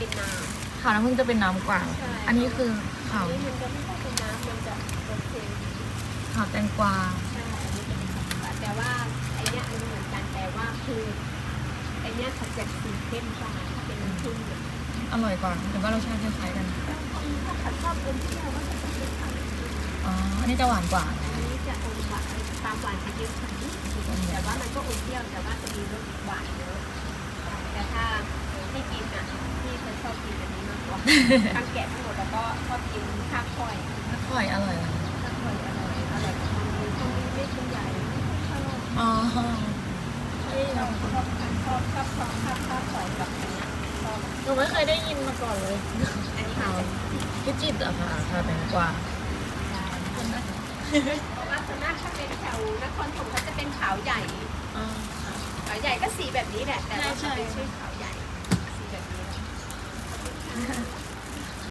เป็นน้ขาวน้ำผึ้งจะเป็นน้ำกว่าใช่ อันนี้คือำขาวอันนี้มันจะไม่ค่อยเป็นน้ำมันจะโอเคขาวแตงกวา ใช่อันนี้เป็นของหวานแต่ว่าไอเนี้ยมันเหมือนกันแต่ว่าคือไอเนี้ยเขาจะสีเข้มกว่าถ้าเป็นน้ำผึ้งเนี่ยอร่อยกว่าหรือว่ารสชาติคล้ายๆกัน ถ้าขัดชอบอมเปรี้ยวก็จะเป็นขาวอ๋อ อันนี้จะหวานกว่าอันนี้จะอมหวานตามหวานจะเยอะกว่านี้แต่ว่ามันก็อ ทั้งแกะทั้งหมดแล้วก็ชอบกินข้าวค่อยอร่อยอร่อยเหรอข้าวค่อยอร่อยอร่อยของมันตรงนี้ไม่เป็นใหญ่ไม่ค่อยชอบอ๋อชอบชอบชอบชอบชอบชอบชอบใส่กับอันเนี้ยชอบหนูไม่เคยได้ยินมาก่อนเลยอันนี้ขาวค่ะพิจิตรอะค่ะขาวแตงกวาเพราะว่าส่วนมากถ้าเป็นแถวนครถมเขาจะเป็นขาวใหญ่อ๋อขาวใหญ่ก็สีแบบนี้แหละแต่ว่าใช่เขาใช่เป็นชื่อขาวใหญ่สีแบบนี้